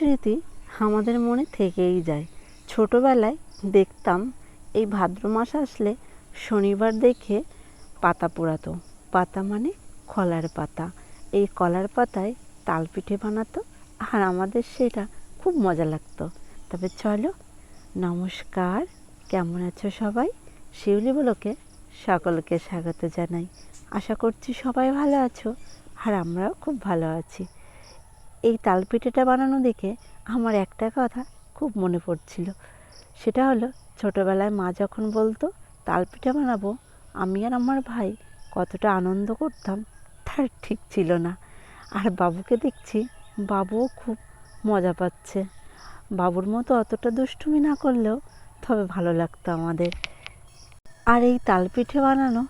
স্মৃতি আমাদের মনে থেকেই যায়। ছোটোবেলায় দেখতাম এই ভাদ্র মাস আসলে শনিবার দেখে পাতা পোড়াতো। পাতা মানে কলার পাতা। এই কলার পাতায় তাল পিঠে বানাতো আর আমাদের সেটা খুব মজা লাগতো। তবে চলো, নমস্কার, কেমন আছো সবাই? শিউলি বলোকে সকলকে স্বাগত জানাই। আশা করছি সবাই ভালো আছো আর আমরাও খুব ভালো আছি। এই তাল পিঠেটা বানানো দেখে আমার একটা কথা খুব মনে পড়ছিল। সেটা হলো, ছোটোবেলায় মা যখন বলতো তাল পিঠা বানাবো, আমি আর আমার ভাই কতটা আনন্দ করতাম তার ঠিক ছিল না। আর বাবুকে দেখছি বাবুও খুব মজা পাচ্ছে। বাবুর মতো অতটা দুষ্টুমি না করলেও তবে ভালো লাগতো আমাদের। আর এই তালপিঠে বানানো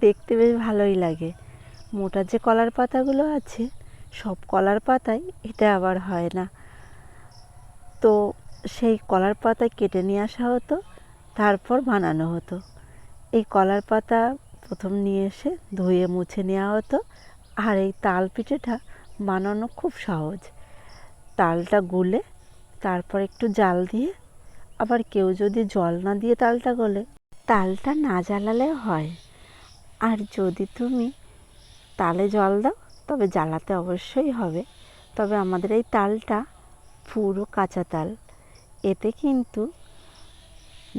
দেখতে বেশ ভালোই লাগে। মোটা যে কলার পাতাগুলো আছে সব কলার পাতায় এটা আবার হয় না। তো সেই কলার পাতা কেটে নিয়ে আসা হতো, তারপর বানানো হতো। এই কলার পাতা প্রথম নিয়ে এসে ধুয়ে মুছে নেওয়া হতো। আর এই তাল পিঠেটা বানানো খুব সহজ। তালটা গুলে তারপর একটু জাল দিয়ে আবার কেউ যদি জল না দিয়ে তালটা গলে, তালটা না জ্বালালে হয়। আর যদি তুমি তালে জল দাও তবে জ্বালাতে অবশ্যই হবে। তবে আমাদের এই তালটা পুরো কাঁচা তাল। এতে কিন্তু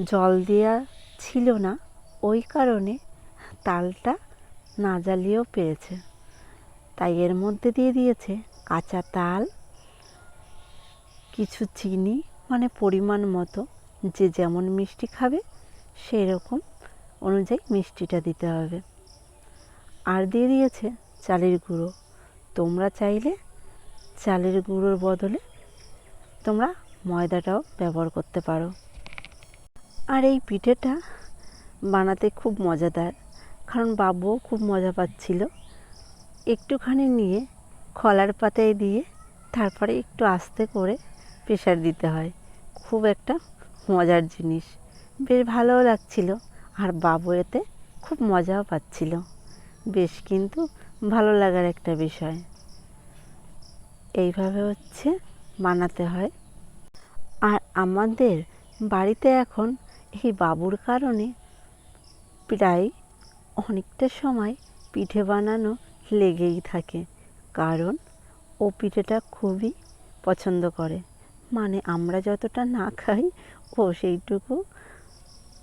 জল দেওয়া ছিল না। ওই কারণে তালটা না জ্বালিয়েও পেয়েছে। তাই এর মধ্যে দিয়ে দিয়েছে কাঁচা তাল, কিছু চিনি মানে পরিমাণ মতো। যে যেমন মিষ্টি খাবে সেই রকম অনুযায়ী মিষ্টিটা দিতে হবে। আর দিয়ে দিয়েছে চালের গুঁড়ো। তোমরা চাইলে চালের গুঁড়োর বদলে তোমরা ময়দাটাও ব্যবহার করতে পারো। আর এই পিঠেটা বানাতে খুব মজাদার, কারণ বাবুও খুব মজা পাচ্ছিল। একটুখানি নিয়ে খলার পাতায় দিয়ে তারপরে একটু আস্তে করে প্রেশার দিতে হয়। খুব একটা মজার জিনিস। বেশ ভালোও লাগছিল, আর বাবু এতে খুব মজাও পাচ্ছিল। বেশ কিন্তু ভালো লাগার একটা বিষয়। এইভাবে হচ্ছে বানাতে হয়। আর আমাদের বাড়িতে এখন এই বাবুর কারণে প্রায় অনেকটা সময় পিঠে বানানো লেগেই থাকে। কারণ ও পিঠেটা খুবই পছন্দ করে। মানে আমরা যতটা না খাই, ও সেইটুকু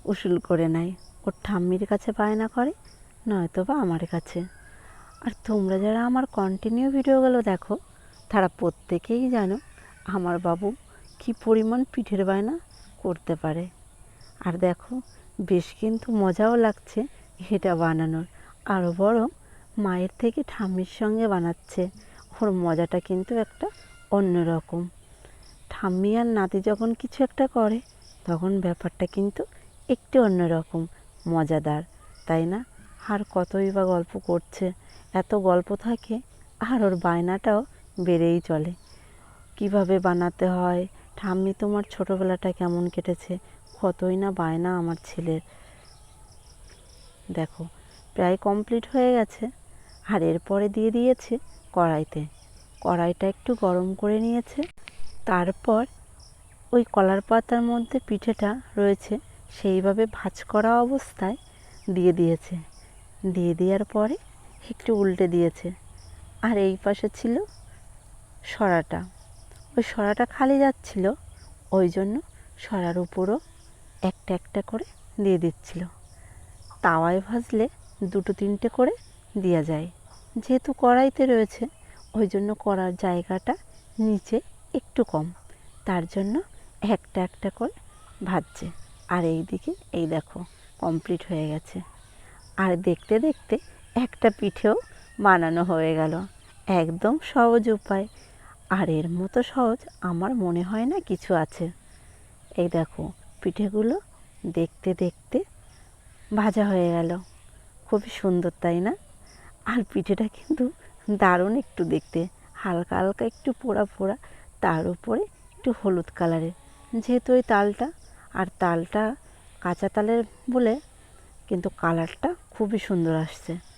উসুল করে নেয়। ওর ঠাম্মির কাছে বায়না করে নয়তো বা আমার কাছে। আর তোমরা যারা আমার কন্টিনিউ ভিডিওগুলো দেখো, তারা প্রত্যেকেই জানো আমার বাবু কী পরিমাণ পিঠের বায়না করতে পারে। আর দেখো, বেশ কিন্তু মজাও লাগছে এটা বানানোর। আরও বরং মায়ের থেকে ঠাম্মির সঙ্গে বানাচ্ছে। ওর মজাটা কিন্তু একটা অন্যরকম ঠাম্মি আর নাতি যখন কিছু একটা করে, তখন ব্যাপারটা কিন্তু একটু অন্যরকম মজাদার। তাই না? আর কতই বা গল্প করছে এত গল্প থাকে আর ওর বায়নাটাও বেড়েই চলে। কীভাবে বানাতে হয়? ঠাম্মি, তোমার ছোটোবেলাটা কেমন কেটেছে? কতই না বায়না আমার ছেলের। দেখো, প্রায় কমপ্লিট হয়ে গেছে। আর এরপরে দিয়ে দিয়েছে কড়াইতে। কড়াইটা একটু গরম করে নিয়েছে। তারপর ওই কলার পাতার মধ্যে পিঠেটা রয়েছে, সেইভাবে ভাজ করা অবস্থায় দিয়ে দিয়েছে। দিয়ে দেওয়ার পরে একটু উল্টে দিয়েছে। আর এই পাশে ছিল সরাটা। ওই সরাটা খালি যাচ্ছিল, ওই জন্য সরার উপরও একটা একটা করে দিয়ে দিচ্ছিল। তাওয়ায় ভাজলে দুটো তিনটে করে দেওয়া যায়। যেহেতু কড়াইতে রয়েছে, ওই জন্য কড়ার জায়গাটা নিচে একটু কম। তার জন্য একটা একটা করে ভাজছে। আর এই দিকে এই দেখো কমপ্লিট হয়ে গেছে। আর দেখতে দেখতে একটা পিঠেও বানানো হয়ে গেল। একদম সহজ উপায়। আর এর মতো সহজ আমার মনে হয় না কিছু আছে। এই দেখো, পিঠেগুলো দেখতে দেখতে ভাজা হয়ে গেল। খুবই সুন্দর, তাই না? আর পিঠেটা কিন্তু দারুণ একটু দেখতে। হালকা হালকা একটু পোড়া পোড়া, তার উপরে একটু হলুদ কালারের। যেহেতু ওই তালটা, আর তালটা কাঁচা তালের বলে, কিন্তু কালারটা খুবই সুন্দর আসছে।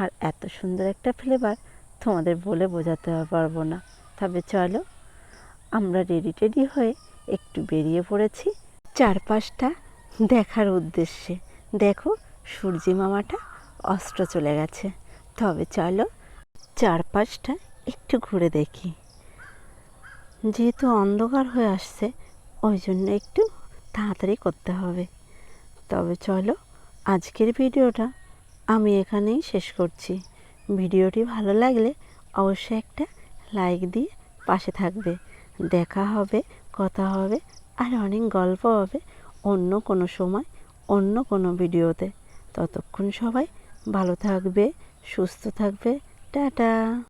আর এত সুন্দর একটা ফ্লেভার তোমাদের বলে বোঝাতে পারব না। তবে চলো, আমরা রেডি টেডি হয়ে একটু বেরিয়ে পড়েছি চারপাশটা দেখার উদ্দেশ্যে। দেখো, সূর্যি মামাটা অস্ত্র চলে গেছে। তবে চলো, চারপাশটা একটু ঘুরে দেখি। যেহেতু অন্ধকার হয়ে আসছে, ওই জন্য একটু তাড়াতাড়ি করতে হবে। তবে চলো, আজকের ভিডিওটা আমি এখানেই শেষ করছি। ভিডিওটি ভালো লাগলে অবশ্যই একটা লাইক দিয়ে পাশে থাকবে। দেখা হবে, কথা হবে, আর অনেক গল্প হবে অন্য কোনো সময়, অন্য কোনো ভিডিওতে। ততক্ষণ সবাই ভালো থাকবে, সুস্থ থাকবে। টাটা!